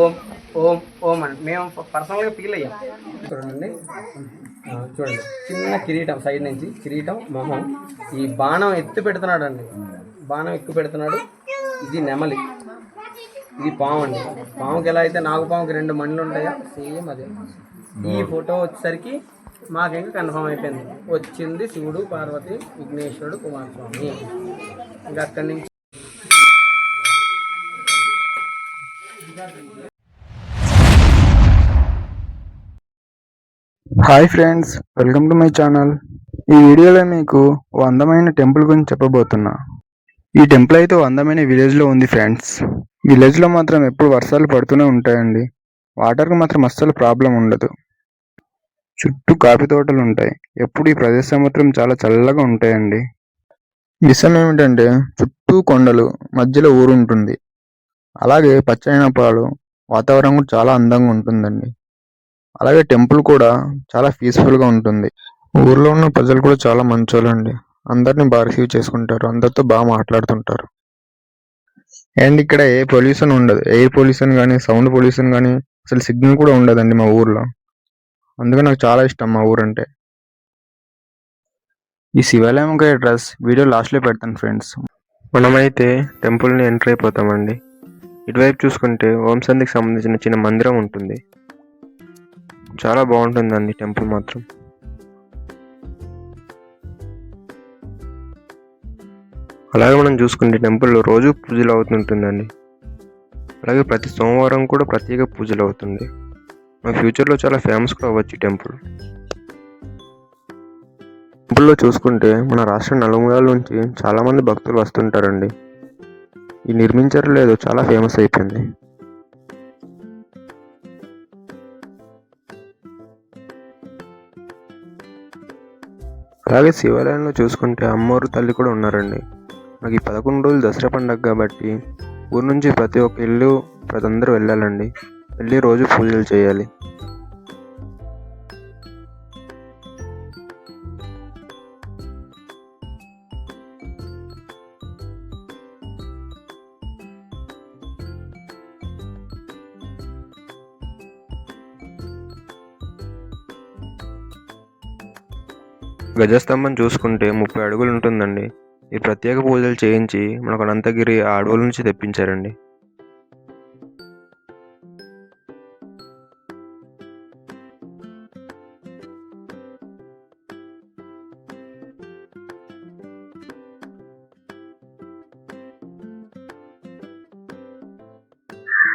ఓం ఓం ఓం అని. మేము పర్సనల్గా ఫీల్ అయ్యాం. చూడండి. చూడండి. చిన్న కిరీటం సైడ్ నుంచి కిరీటం మొహం. ఈ బాణం ఎత్తు పెడుతున్నాడు అండి బాణం ఎక్కువ పెడుతున్నాడు. ఇది నెమలి. ఇది పాము అండి పాముకి ఎలా అయితే నాగుపాముకి రెండు మండ్లు ఉంటాయో సేమ్ అదే. ఈ ఫోటో వచ్చేసరికి మాకు ఇంకా కన్ఫర్మ్ అయిపోయింది. వచ్చింది శివుడు పార్వతి విఘ్నేశ్వరుడు కుమారస్వామి. ఇంకా అక్కడి నుంచి hi friends welcome to my channel. ఈ వీడియోలో మీకు ఓ అందమైన టెంపుల్ గురించి చెప్పబోతున్నా. ఈ టెంపుల్ అయితే ఓ అందమైన విలేజ్లో ఉంది ఫ్రెండ్స్. విలేజ్లో మాత్రం ఎప్పుడు వర్షాలు పడుతూనే ఉంటాయండి. వాటర్కి మాత్రం అస్సలు ప్రాబ్లం ఉండదు. చుట్టూ కాఫీ తోటలు ఉంటాయి. ఎప్పుడు ఈ ప్రదేశం మాత్రం చాలా చల్లగా ఉంటాయండి. విషయం ఏమిటంటే చుట్టూ కొండలు మధ్యలో ఊరు ఉంటుంది అలాగే పచ్చైన పొలాలు వాతావరణం కూడా చాలా అందంగా ఉంటుందండి. అలాగే టెంపుల్ కూడా చాలా పీస్ఫుల్గా ఉంటుంది. ఊర్లో ఉన్న ప్రజలు కూడా చాలా మంచోళ్ళండి. అందరిని బాగా రిసీవ్ చేసుకుంటారు. అందరితో బాగా మాట్లాడుతుంటారు. అండ్ ఇక్కడ ఏ పొల్యూషన్ ఉండదు. ఎయిర్ పొల్యూషన్ కానీ సౌండ్ పొల్యూషన్ కానీ అసలు సిగ్నల్ కూడా ఉండదండి మా ఊర్లో. అందుకే నాకు చాలా ఇష్టం మా ఊరంటే. ఈ శివాలయం అడ్రస్. వీడియో లాస్ట్లో పెడతాను ఫ్రెండ్స్. మనమైతే టెంపుల్ని ఎంటర్ అయిపోతామండి. ఇటువైపు చూసుకుంటే ఓం సంధికి సంబంధించిన చిన్న మందిరం ఉంటుంది. చాలా బాగుంటుందండి టెంపుల్ మాత్రం. అలాగే మనం చూసుకుంటే టెంపుల్లో రోజు పూజలు అవుతుంటుందండి. అలాగే ప్రతి సోమవారం కూడా ప్రత్యేక పూజలు అవుతుంది మన ఫ్యూచర్లో చాలా ఫేమస్ కూడా అవ్వచ్చు ఈ టెంపుల్. టెంపుల్లో చూసుకుంటే మన రాష్ట్ర నలుమూలల నుంచి చాలామంది భక్తులు వస్తుంటారండి. ఈ నిర్మించారు లేదో చాలా ఫేమస్ అయిపోయింది. అలాగే శివాలయంలో చూసుకుంటే అమ్మవారు తల్లి కూడా ఉన్నారండి. మనకి ఈ పదకొండు రోజులు దసరా పండగ కాబట్టి ఊరు నుంచి ప్రతి ఒక్క ఇల్లు ప్రతి అందరూ వెళ్ళాలండి. వెళ్ళి రోజు పూజలు చేయాలి. గజస్తంభం చూసుకుంటే ముప్పై అడుగులు ఉంటుందండి. ఈ ప్రత్యేక పూజలు చేయించి మనకు అనంతగిరి ఆ అడవుల నుంచి తెప్పించారండి.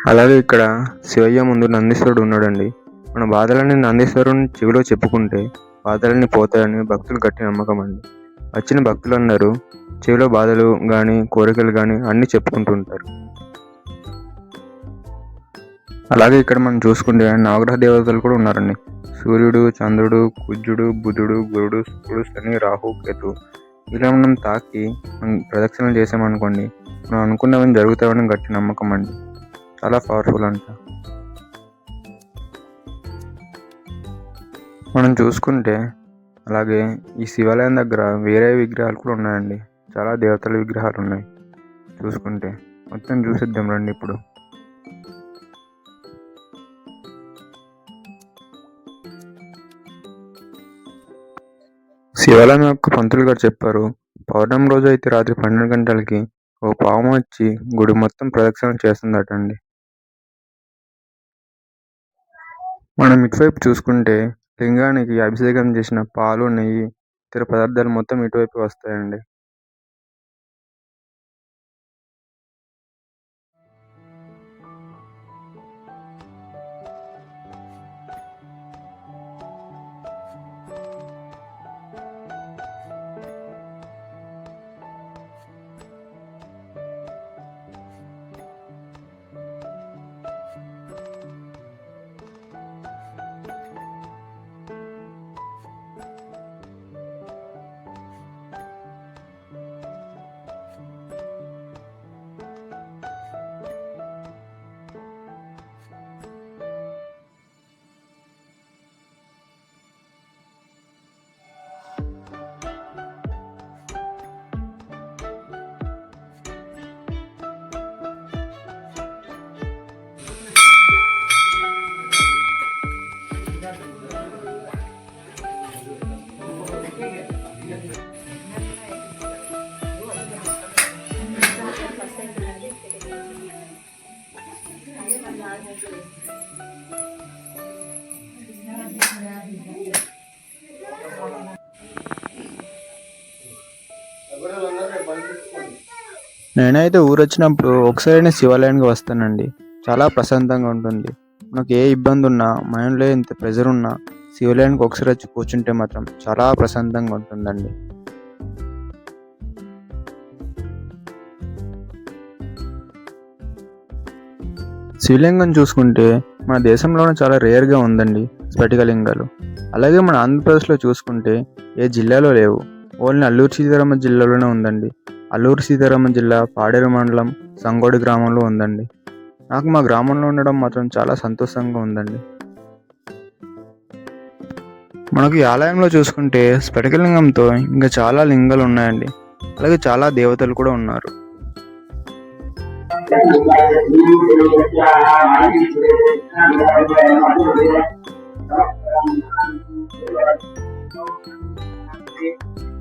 అలాగే ఇక్కడ శివయ్య ముందు నందీశ్వరుడు ఉన్నాడండి. మన బాధలన్నీ నందీశ్వరుని చెవిలో చెప్పుకుంటే బాధలన్నీ పోతాయని భక్తులు గట్టి నమ్మకం అండి. వచ్చిన భక్తులు అన్నారు చెవిలో బాధలు కానీ కోరికలు కానీ అన్నీ చెప్పుకుంటుంటారు. అలాగే ఇక్కడ మనం చూసుకుంటే నవగ్రహ దేవతలు కూడా ఉన్నారండి. సూర్యుడు చంద్రుడు కుజుడు బుధుడు గురుడు శుక్రుడు శని రాహు కేతు. ఇలా మనం తాకి మనం ప్రదక్షిణలు చేసామనుకోండి మనం అనుకున్నవన్నీ జరుగుతామని గట్టి నమ్మకం అండి. చాలా పవర్ఫుల్ అంట. మనం చూసుకుంటే అలాగే ఈ శివాలయం దగ్గర వేరే విగ్రహాలు కూడా ఉన్నాయండి. చాలా దేవతల విగ్రహాలు ఉన్నాయి. చూసుకుంటే మొత్తం చూసిద్దాం రండి ఇప్పుడు. శివాలయం యొక్క పంతులు గారు చెప్పారు పౌర్ణమి రోజు అయితే రాత్రి పన్నెండు గంటలకి ఓ పాము వచ్చి గుడి మొత్తం ప్రదక్షిణ చేస్తుందట అండి మనం ఇటువైపు చూసుకుంటే లింగానికి అభిషేకం చేసిన పాలు నెయ్యి ఇతర పదార్థాలు మొత్తం ఇటువైపు వస్తాయండి. నేనైతే ఊరు వచ్చినప్పుడు ఒకసారి శివాలయానికి వస్తానండి. చాలా ప్రశాంతంగా ఉంటుంది. మనకు ఏ ఇబ్బంది ఉన్నా మైండ్లో ఎంత ప్రెజర్ ఉన్నా శివాలయానికి ఒకసారి వచ్చి కూర్చుంటే మాత్రం చాలా ప్రశాంతంగా ఉంటుందండి. శివలింగం చూసుకుంటే మన దేశంలోనే చాలా రేర్గా ఉందండి స్ఫటికలింగాలు అలాగే మన ఆంధ్రప్రదేశ్లో చూసుకుంటే ఏ జిల్లాలో లేవు. ఓన్లీ అల్లూరు సీతారామ జిల్లాలోనే ఉందండి. అల్లూరు సీతారామన్ జిల్లా పాడేరు మండలం సంగోడి గ్రామంలో ఉందండి. నాకు మా గ్రామంలో ఉండడం మాత్రం చాలా సంతోషంగా ఉందండి. మనకు ఈ ఆలయంలో చూసుకుంటే స్ఫటికలింగంతో ఇంకా చాలా లింగాలు ఉన్నాయండి. అలాగే చాలా దేవతలు కూడా ఉన్నారు.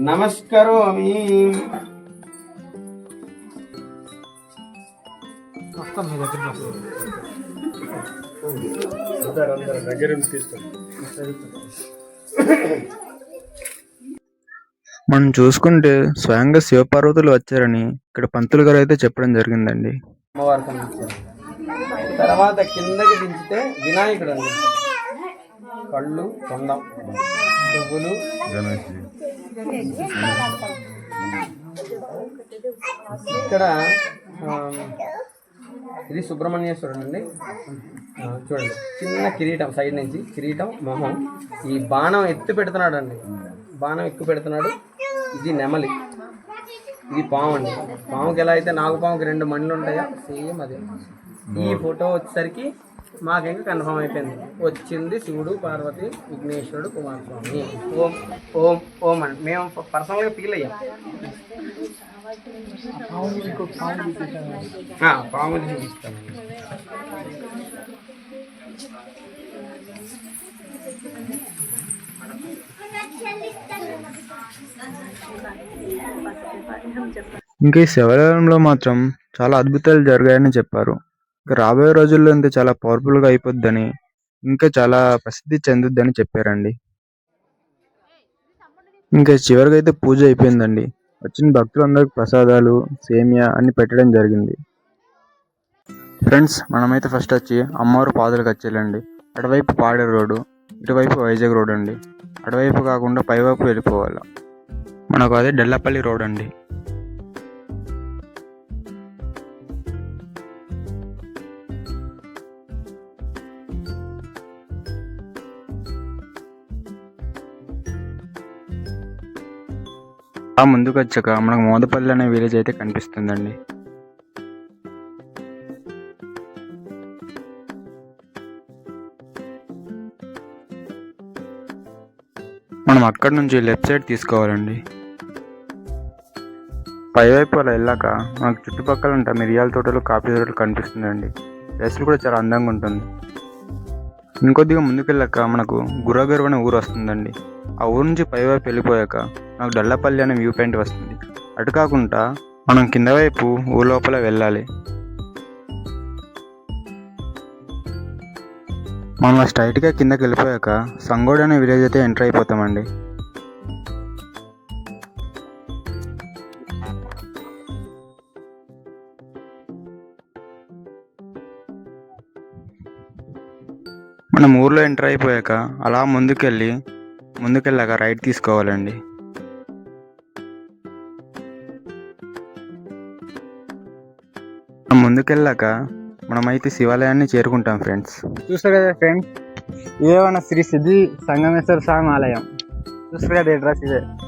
నమస్కరోమి మనం చూసుకుంటే స్వయంగా శివపార్వతులు వచ్చారని ఇక్కడ పంతులు గారు అయితే చెప్పడం జరిగిందండి. తర్వాత కిందకి దించితే వినాయకుడు అండి. కళ్ళు కొండం చెవులు. ఇక్కడ ఇది సుబ్రహ్మణ్యేశ్వరుడు అండి. చూడండి చిన్న కిరీటం సైడ్ నుంచి కిరీటం మొహం. ఈ బాణం ఎత్తు పెడుతున్నాడు అండి బాణం ఎక్కువ పెడుతున్నాడు. ఇది నెమలి. ఇది పాము అండి పాముకి ఎలా అయితే నాగుపాముకి రెండు మండ్లు ఉంటాయో సేమ్ అదే. ఈ ఫోటో వచ్చేసరికి మాకు ఇంకా కన్ఫర్మ్ అయిపోయింది. వచ్చింది శివుడు పార్వతి విఘ్నేశ్వరుడు కుమారస్వామి. ఓం ఓం ఓం అండి మేము పర్సనల్గా ఫీల్ అయ్యాం. పాములు ఇంకా ఈ శివాలయంలో మాత్రం చాలా అద్భుతాలు జరిగాయని చెప్పారు. రాబోయే రోజుల్లో ఇంత చాలా పవర్ఫుల్గా అయిపోద్దని ఇంకా చాలా ప్రసిద్ధి చెందుద్దని చెప్పారండి. ఇంకా చివరిగా అయితే పూజ అయిపోయిందండి. వచ్చిన భక్తులందరికి ప్రసాదాలు సేమియా అన్ని పెట్టడం జరిగింది. ఫ్రెండ్స్ మనమైతే ఫస్ట్ వచ్చి అమ్మవారు పాదులకు వచ్చేయాలండి. అటువైపు పాడేరు రోడ్డు ఇటువైపు వైజాగ్ రోడ్ అండి. అటువైపు కాకుండా పైవైపు వెళ్ళిపోవాలి. మనకు అదే డెల్లపల్లి రోడ్ అండి. ఆ ముందుకు వచ్చాక మనకు మోదపల్లి అనే విలేజ్ అయితే కనిపిస్తుందండి. మనం అక్కడ నుంచి లెఫ్ట్ సైడ్ తీసుకోవాలండి. పైవైపు అలా వెళ్ళాక మనకు చుట్టుపక్కల ఉంటా మిరియాల తోటలు కాఫీ తోటలు కనిపిస్తుందండి. ప్లేస్ కూడా చాలా అందంగా ఉంటుంది. ఇంకొద్దిగా ముందుకెళ్ళాక మనకు గుర్రగర్వ్ అనే ఊరు వస్తుందండి. ఆ ఊరు నుంచి పైవైపు వెళ్ళిపోయాక నాకు డల్లపల్లి అనే వ్యూ పాయింట్ వస్తుంది. అటు కాకుండా మనం కింద వైపు ఊరు లోపల వెళ్ళాలి. మనం స్ట్రైట్గా కిందకి వెళ్ళిపోయాక సంగోడ్ అనే విలేజ్ అయితే ఎంటర్ అయిపోతామండి. మనం ఊర్లో ఎంటర్ అయిపోయాక అలా ముందుకెళ్ళి ముందుకెళ్ళాక రైట్ తీసుకోవాలండి. మనం ముందుకెళ్ళాక మనమైతే శివాలయాన్ని చేరుకుంటాం ఫ్రెండ్స్. చూస్తారు కదా ఫ్రెండ్స్? ఇదే మన శ్రీ సిద్ధి సంగమేశ్వర స్వామి ఆలయం. చూస్తారు కదా అడ్రస్ ఇదే.